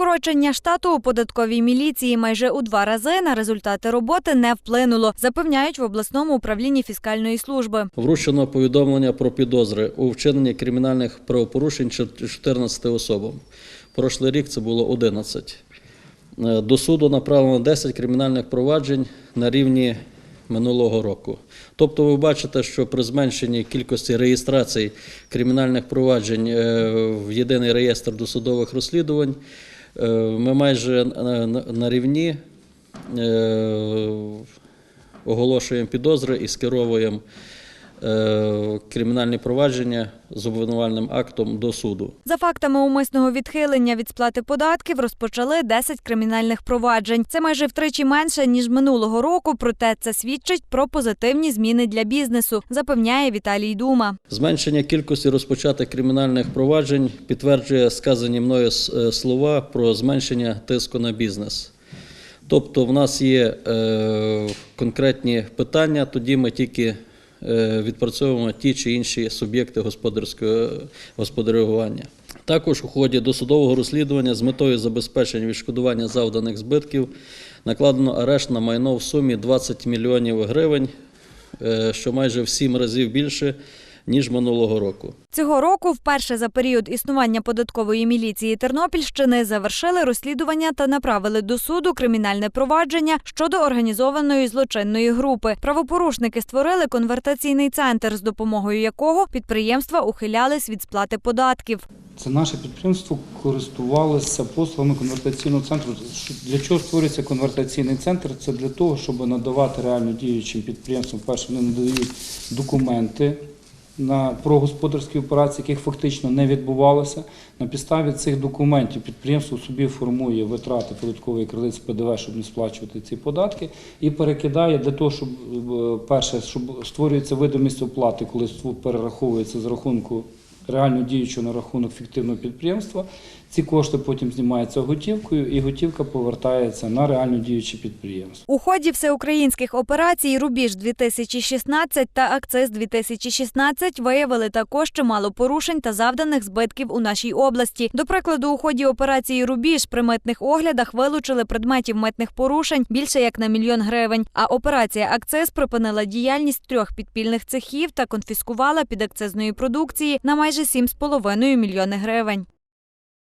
Скорочення штату у податковій міліції майже у два рази на результати роботи не вплинуло, запевняють в обласному управлінні фіскальної служби. Вручено повідомлення про підозри у вчиненні кримінальних правопорушень 14 особам. Прошлий рік це було 11. Е, До суду направлено 10 кримінальних проваджень на рівні минулого року. Тобто ви бачите, що при зменшенні кількості реєстрацій кримінальних проваджень е, в єдиний реєстр досудових розслідувань ми майже на- рівні е, оголошуємо підозри і скеровуємо е, кримінальні провадження з обвинувальним актом до суду. За фактами умисного відхилення від сплати податків розпочали 10 кримінальних проваджень. Це майже втричі менше ніж минулого року. Проте це свідчить про позитивні зміни для бізнесу, запевняє Віталій Дума. Зменшення кількості розпочатих кримінальних проваджень підтверджує сказані мною е, слова про зменшення тиску на бізнес. Тобто, в нас є е, конкретні питання, тоді ми тільки е, відпрацьовуємо ті чи інші суб'єкти господарського господарювання. Також у ході досудового розслідування з метою забезпечення відшкодування завданих збитків накладено арешт на майно в сумі 20 мільйонів гривень, е, що майже в сім разів більше, ніж минулого року. Цього року, вперше за період існування податкової міліції Тернопільщини, завершили розслідування та направили до суду кримінальне провадження щодо організованої злочинної групи. Правопорушники створили конвертаційний центр, з допомогою якого підприємства ухилялись від сплати податків. Це наше підприємство користувалося послугами конвертаційного центру. Для чого створюється конвертаційний центр? Це для того, щоб надавати реально діючим підприємствам. Перше, вони надають документи на прогосподарські операції, яких фактично не відбувалося. На підставі цих документів підприємство собі формує витрати податкової кредит з ПДВ, щоб не сплачувати ці податки, і перекидає для того, щоб е, перше, щоб створюється видимість оплати, коли перераховується з рахунку реально діючого на рахунок фіктивного підприємства. Ці кошти потім знімаються готівкою, і готівка повертається на реально діюче підприємство. У ході всеукраїнських операцій Рубіж 2016 та Акциз 2016 виявили також чимало порушень та завданих збитків у нашій області. До прикладу, у ході операції Рубіж при митних оглядах вилучили предметів митних порушень більше як на мільйон гривень. А операція Акциз припинила діяльність трьох підпільних цехів та конфіскувала підакцизної продукції на майже 7,5 мільйони гривень.